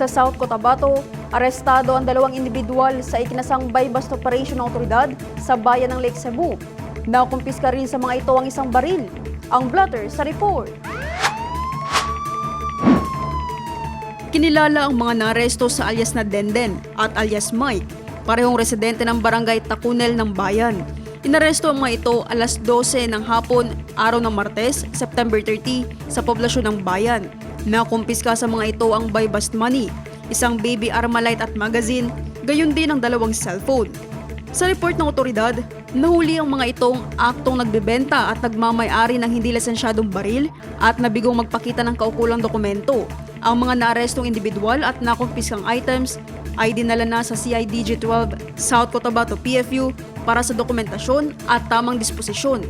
Sa South Cotabato, arestado ang dalawang individual sa ikinasang buy-bust operation ng otoridad sa bayan ng Lake Cebu. Nakumpiska rin sa mga ito ang isang baril. Ang blotter sa report. Kinilala ang mga naresto sa alias na Denden at alias Mike, parehong residente ng barangay Takunel ng Bayan. Inaresto ang mga ito alas 12 ng hapon, araw ng Martes, September 30, sa poblasyon ng Bayan. Nakumpiska sa mga ito ang buy money, isang baby Armalite at magazine, gayon din ang dalawang cellphone. Sa report ng otoridad, nahuli ang mga itong aktong nagbebenta at nagmamay-ari ng hindi lisensyadong baril at nabigong magpakita ng kaukulang dokumento. Ang mga naarestong individual at nakumpiskang items ay dinala na sa CIDG 12 South Cotabato PFU para sa dokumentasyon at tamang disposisyon.